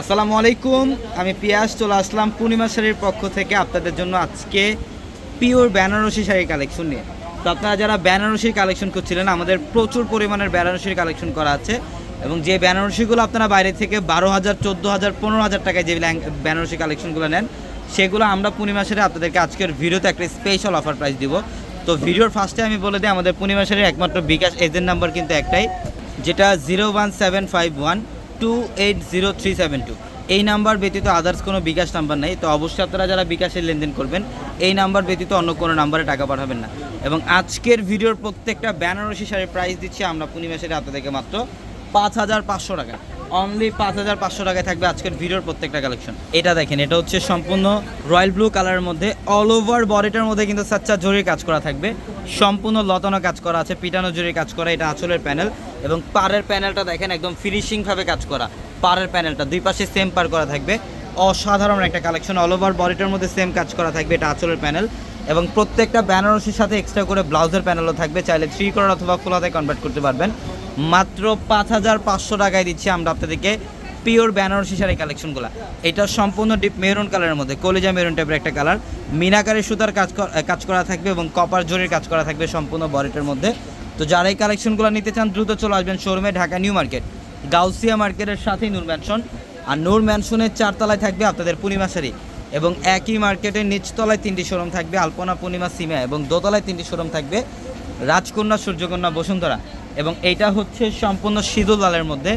আসসালামু আলাইকুম। আমি পিয়াস চলে আসলাম পূর্ণিমা শাড়ির পক্ষ থেকে আপনাদের জন্য আজকে পিওর বেনারসি শাড়ির কালেকশন নিয়ে। তো আপনারা যারা বেনারসির কালেকশন করছিলেন আমাদের প্রচুর পরিমাণের বেনারসির কালেকশন করা আছে এবং যে বেনারসিগুলো আপনারা বাইরে থেকে বারো হাজার, চোদ্দ হাজার, পনেরো হাজার টাকায় যে বেনারসি কালেকশনগুলো নেন, সেগুলো আমরা পূর্ণিমা শাড়ি আপনাদেরকে আজকের ভিডিওতে একটা স্পেশাল অফার প্রাইস দিব। তো ভিডিওর ফার্স্টে আমি বলে দিই, আমাদের পূর্ণিমা শাড়ির একমাত্র বিকাশ এজেন্ট নাম্বার কিন্তু একটাই, যেটা zero one seven five one two eight zero three seven two এই নাম্বার ব্যতীত আদার্স কোনো বিকাশ নাম্বার নেই, তো অবশ্যই আপনারা যারা বিকাশের লেনদেন করবেন, এই নাম্বার ব্যতীত অন্য কোনো নাম্বারে টাকা পাঠাবেন না। এবং আজকের ভিডিওর প্রত্যেকটা বেনারসি শাড়ির প্রাইস দিচ্ছি আমরা পূর্ণিমা হাতে থেকে মাত্র পাঁচ হাজার পাঁচশো টাকা। অনলি পাঁচ হাজার পাঁচশো টাকায় থাকবে আজকের ভিডিওর প্রত্যেকটা কালেকশন এটা দেখেন, এটা হচ্ছে সম্পূর্ণ রয়্যাল ব্লু কালারের মধ্যে অল ওভার বডিটার মধ্যে কিন্তু সাচ্চা জরির কাজ করা থাকবে। সম্পূর্ণ লতানো কাজ করা আছে, পিটানো জরির কাজ করা, এটা আঁচলের প্যানেল এবং পাড়ের প্যানেলটা দেখেন, একদম ফিনিশিংভাবে কাজ করা। পাড়ের প্যানেলটা দুই পাশে সেম পার করা থাকবে। অসাধারণ একটা কালেকশন অল ওভার বডিটার মধ্যে সেম কাজ করা থাকবে, এটা আঁচলের প্যানেল এবং প্রত্যেকটা বেনারসির সাথে এক্সট্রা করে ব্লাউজের প্যানেলও থাকবে, চাইলে থ্রি করার অথবা ফুল হাতে কনভার্ট করতে পারবেন। মাত্র পাঁচ হাজার পাঁচশো টাকায় দিচ্ছি আমরা আপনাদেরকে পিওর বেনারসি শাড়ি কালেকশনগুলো। এটা সম্পূর্ণ ডিপ মেরুন কালারের মধ্যে, কলিজা মেরুন টাইপের একটা কালার। মিনাকারি সুতার কাজ কাজ করা থাকবে এবং কপার জরির কাজ করা থাকবে সম্পূর্ণ বডিটার মধ্যে। তো যারা এই কালেকশনগুলো নিতে চান, দ্রুত চলে আসবেন শোরুমে, ঢাকা নিউ মার্কেট, গাউসিয়া মার্কেটের সাথেই নূর ম্যানশন আর নূর ম্যানশনের চারতলায় থাকবে আপনাদের পূর্ণিমা শাড়ি এবং একই মার্কেটের নিচতলায় তিনটি শোরুম থাকবে, আলপনা পূর্ণিমা, সিমা এবং দোতলায় তিনটি শোরুম থাকবে রাজকন্যা, সূর্যকন্যা, বসুন্ধরা। এবং এইটা হচ্ছে সম্পূর্ণ সিঁদুর লালের মধ্যে।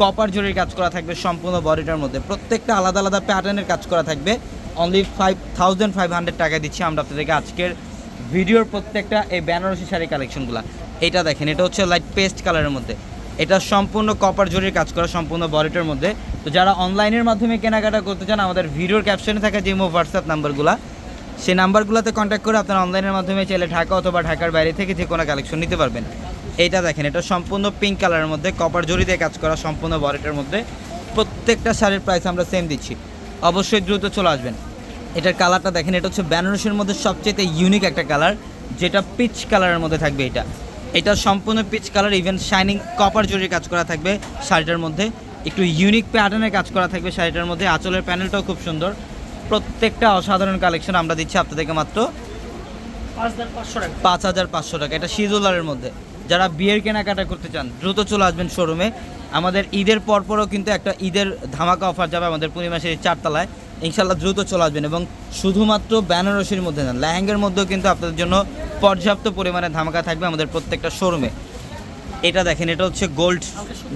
কপার জরির কাজ করা থাকবে সম্পূর্ণ বডিটার মধ্যে। প্রত্যেকটা আলাদা আলাদা প্যাটার্নের কাজ করা থাকবে। Only five thousand five hundred টাকা দিচ্ছি আমরা আপনাদেরকে আজকের ভিডিওর প্রত্যেকটা এই বেনারসি শাড়ি কালেকশনগুলো এটা দেখেন, এটা হচ্ছে লাইট পেস্ট কালারের মধ্যে। এটা সম্পূর্ণ কপার জরির কাজ করা সম্পূর্ণ বডিটার মধ্যে। তো যারা অনলাইনের মাধ্যমে কেনাকাটা করতে চান, আমাদের ভিডিওর ক্যাপশনে থাকা যে হোয়াটসঅ্যাপ নাম্বারগুলো সেই নাম্বারগুলোতে কন্ট্যাক্ট করে আপনারা অনলাইনের মাধ্যমে চাইলে ঢাকা অথবা ঢাকার বাইরে থেকে যে কোনো কালেকশন নিতে পারবেন। এইটা দেখেন এটা সম্পূর্ণ পিঙ্ক কালারের মধ্যে কপার জরি দিয়ে কাজ করা সম্পূর্ণ বডিটার মধ্যে। প্রত্যেকটা শাড়ির প্রাইস আমরা সেম দিচ্ছি। অবশ্যই দ্রুত চলে আসবেন। এটার কালারটা দেখেন এটা হচ্ছে বেনারসির মধ্যে সবচেয়ে ইউনিক একটা কালার যেটা পিচ কালারের মধ্যে থাকবে এটা। এটা সম্পূর্ণ peach colour even shining copper জরির কাজ করা থাকবে শাড়িটার মধ্যে। একটু ইউনিক প্যাটার্নের কাজ করা থাকবে শাড়িটার মধ্যে। আঁচলের প্যানেলটাও খুব সুন্দর। প্রত্যেকটা অসাধারণ কালেকশন আমরা দিচ্ছি আপনাদেরকে মাত্র পাঁচ হাজার পাঁচশো টাকা। পাঁচ হাজার পাঁচশো টাকা। এটা সিজুলারের মধ্যে। যারা বিয়ের কেনাকাটা করতে চান, দ্রুত চলে আসবেন শোরুমে আমাদের ঈদের পরপরও কিন্তু একটা ঈদের ধামাকা অফার যাবে আমাদের পূর্ণিমাসের এই চারতলায়। ইনশাল্লাহ দ্রুত চলে আসবেন এবং শুধুমাত্র বেনারসির মধ্যে না, লেহেঙ্গার মধ্যেও কিন্তু আপনাদের জন্য পর্যাপ্ত পরিমাণে ধামাকা থাকবে আমাদের প্রত্যেকটা শোরুমে এটা দেখেন, এটা হচ্ছে গোল্ড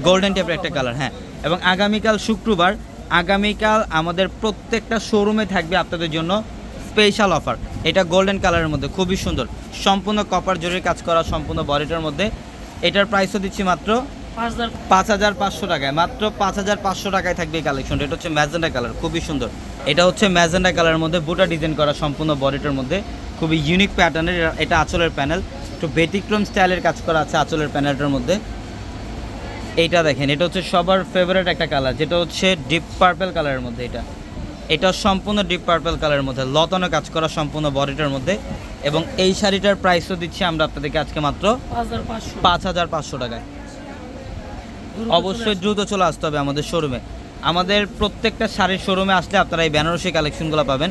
গোল্ডেন টাইপের একটা কালার হ্যাঁ। এবং আগামীকাল শুক্রবার, আগামীকাল আমাদের প্রত্যেকটা শোরুমে থাকবে আপনাদের জন্য স্পেশাল অফার এটা গোল্ডেন কালারের মধ্যে খুবই সুন্দর। সম্পূর্ণ কপার জরির কাজ করা সম্পূর্ণ বডিটার মধ্যে। এটার প্রাইসও দিচ্ছি মাত্র পাঁচ হাজার পাঁচশো। টাকায়। মাত্র পাঁচ হাজার পাঁচশো টাকায় থাকবে এই কালেকশনটা এটা হচ্ছে ম্যাজেন্ডা কালার খুবই সুন্দর। এটা হচ্ছে ম্যাজেন্ডা কালারের মধ্যে বুটা ডিজাইন করা সম্পূর্ণ বডিটার মধ্যে। খুবই ইউনিক প্যাটার্নের এটা আঁচলের প্যানেল একটু ব্যতিক্রম স্টাইলের কাজ করা আছে আঁচলের প্যানেলটার মধ্যে। এইটা দেখেন এটা হচ্ছে সবার ফেভারিট একটা কালার যেটা হচ্ছে ডিপ পার্পেল কালারের মধ্যে এটা। এটা সম্পূর্ণ ডিপ পার্পেল কালারের মধ্যে লতানো কাজ করা সম্পূর্ণ বডিটার মধ্যে। এবং এই শাড়িটার প্রাইসও দিচ্ছি আমরা আপনাদেরকে আজকে মাত্র পাঁচ হাজার পাঁচশো। টাকায়। অবশ্যই দ্রুত চলে আসতে হবে আমাদের শোরুমে আমাদের প্রত্যেকটা শাড়ির শোরুমে আসলে আপনারা এই বেনারসি কালেকশনগুলো পাবেন।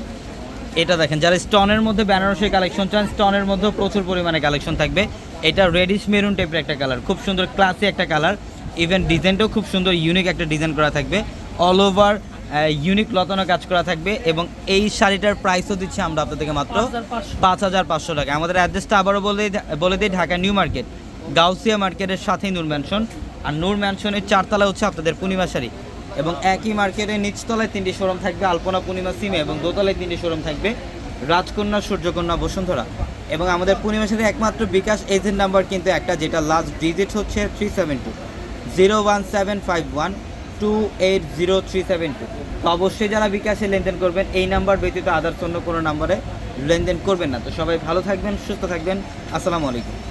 এটা দেখেন যারা স্টনের মধ্যে বেনারসি কালেকশন চান স্টনের মধ্যেও প্রচুর পরিমাণে কালেকশন থাকবে। এটা রেডিশ মেরুন টাইপের একটা কালার খুব সুন্দর ক্লাসি একটা কালার ইভেন ডিজাইনটাও খুব সুন্দর ইউনিক একটা ডিজাইন করা থাকবে। অল ওভার ইউনিক লতানো কাজ করা থাকবে এবং এই শাড়িটার প্রাইসও দিচ্ছি আমরা আপনাদেরকে মাত্র পাঁচ হাজার পাঁচশো। টাকা। আমাদের অ্যাড্রেসটা আবারও বলে বলে দিই ঢাকা নিউ মার্কেট গাউসিয়া মার্কেটের সাথেই নূর ম্যানশন আর নূর ম্যানশনের চারতলা হচ্ছে আপনাদের পূর্ণিমা শাড়ি এবং একই মার্কেটের নিচতলায় তিনটি শোরুম থাকবে আলপনা পূর্ণিমা সিমে এবং দোতলায় তিনটি শোরুম থাকবে রাজকন্যা সূর্যকন্যা বসুন্ধরা। এবং আমাদের পূর্ণিমা শাড়ির একমাত্র বিকাশ এজেন্ট নাম্বার কিন্তু একটা যেটা লাস্ট ডিজিট হচ্ছে three seven two zero one seven five one two eight zero three seven two তো অবশ্যই যারা বিকাশে লেনদেন করবেন, এই নাম্বার ব্যতীত আদার্স অন্য কোনো নাম্বারে লেনদেন করবেন না। তো সবাই ভালো থাকবেন, সুস্থ থাকবেন। আসসালামু আলাইকুম।